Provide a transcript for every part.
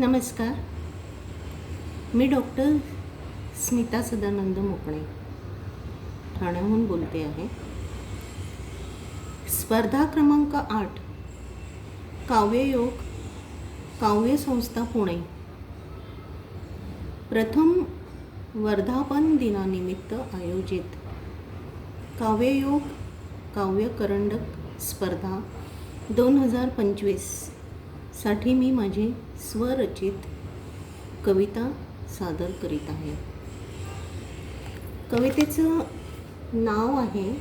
नमस्कार. मी डॉक्टर स्मिता सदानंद मोकणे ठाण्याहून बोलते आहे. स्पर्धा क्रमांक आठ काव्ययोग काव्य संस्था पुणे. प्रथम वर्धापन दिनानिमित्त आयोजित काव्ययोग काव्य करंडक स्पर्धा दोन हजार पंचवीस साठी मी माझी स्वरचित कविता सादर करीत आहे. कवितेचं नाव आहे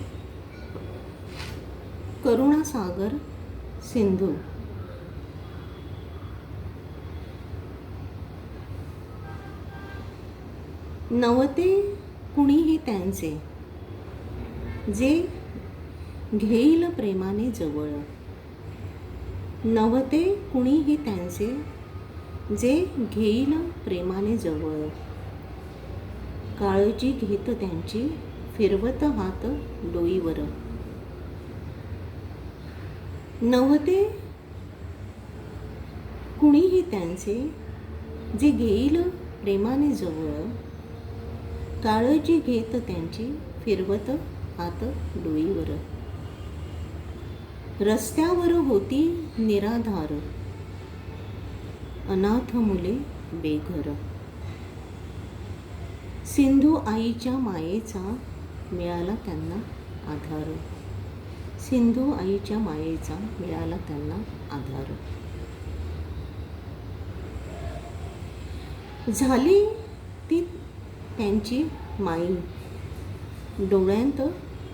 करुणासागर सिंधू. नवते कुणीही त्यांचे जे घेईल प्रेमाने जवळ. नवते कुणीही त्यांचे? जे घेईल प्रेमाने जवळ. काळजी घेत त्यांची फिरवत हात डोईवर. नवते कुणीही त्यांचे? जे घेईल प्रेमाने जवळ. काळजी घेत त्यांची फिरवत हात डोईवर. रस्त्यावर होती निराधार. अनाथ मुले बेघर. सिंधू आईच्या मायेचा मिळाला त्यांना आधार. सिंधू आईच्या मायेचा मिळाला त्यांना आधार. झाली ती त्यांची माई. डोळ्यांत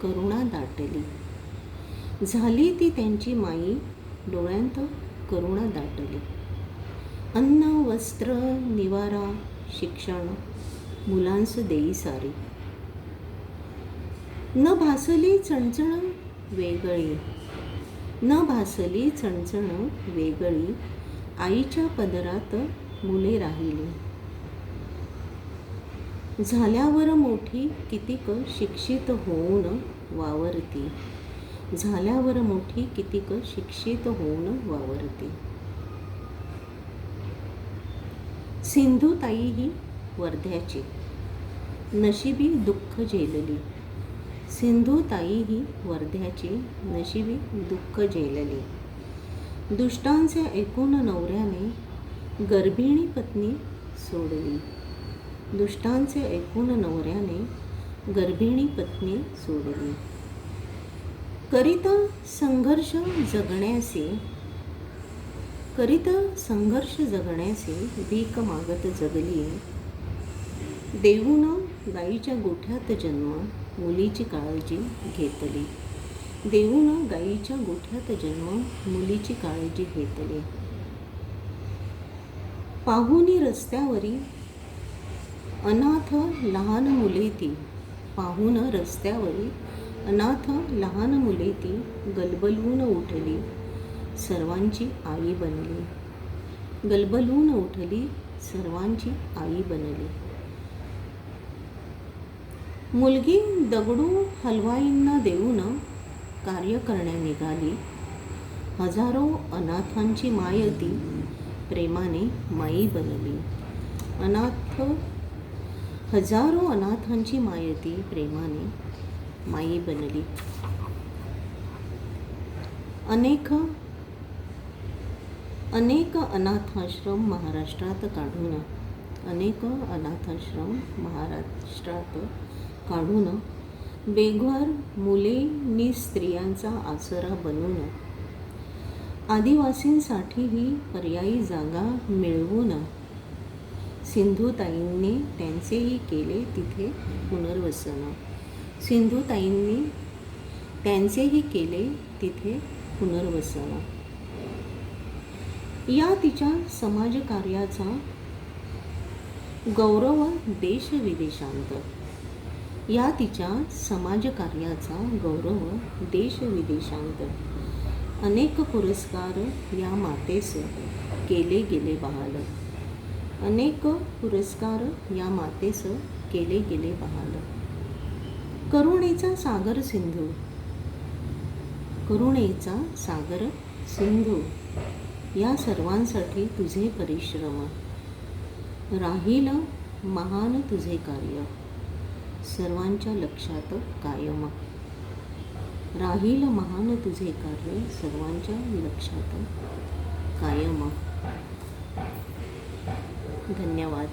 करुणा दाटली. झाली ती त्यांची माई. डोळ्यांत करुणा दाटली. अन्न वस्त्र निवारा शिक्षण मुलांस देई सारी. न भासली चणचण वेगळी. न भासली चणचण वेगळी. आईच्या पदरात मुले राहिली. झाल्यावर मोठी कितीक शिक्षित होऊन वावरती. झाल्यावर मोठी कितीक शिक्षित होऊन वावरते. सिंधुताई ही वर्ध्याची नशिबी दुःख झेलली. सिंधुताई ही वर्ध्याची नशिबी दुःख झेलली. दुष्टांचे ऐकून नवऱ्याने गर्भिणी पत्नी सोडली. दुष्टांचे ऐकून नवऱ्याने गर्भिणी पत्नी सोडली. करीता संघर्ष जगण्याचे करीता संघर्ष जगण्याचे भीक मागत जगली. देऊन गाईच्या गोठ्यात जन्म मुलीची काळजी घेतली. देऊन गाईच्या गोठ्यात जन्म मुलीची काळजी घेतली. पाहुनी रस्त्यावरी अनाथ लहान मुले ती. पाहून रस्त्यावरी अनाथ लहान मुले ती गलबलून उठली. सर्वांची आई बनली. गलबलून उठली सर्वांची आई बनली. मुलगी दगडू हलवाईंना देऊन कार्य करण्या निघाली. हजारो अनाथांची मायती प्रेमाने माई बनली. अनाथ हजारो अनाथांची मायती प्रेमाने माई बनली. अनेक अनेक अनाथाश्रम महाराष्ट्रात काढून अनेक अनाथाश्रम महाराष्ट्रात काढून बेघर मुले नि स्त्रियांचा आसरा बनवून आदिवासींसाठीही पर्यायी जागा मिळवून सिंधुताईंनी त्यांचेही केले तिथे पुनर्वसन. सिंधुताईंनी त्यांचेही केले तिथे पुनर्वसन या तिच्या समाजकार्याचा गौरव देश विदेशांत या तिच्या समाजकार्याचा गौरव देश विदेशांत अनेक पुरस्कार या मातेस केले गेले बहाल. अनेक पुरस्कार या मातेस केले गेले बहाल. करुणेचा सागर सिंधू. करुणेचा सागर सिंधू. या सर्वांसाठी तुझे परिश्रम. राहील महान तुझे कार्य. सर्वांच्या लक्षात कायम. राहील महान तुझे कार्य सर्वांच्या लक्षात कायम. धन्यवाद.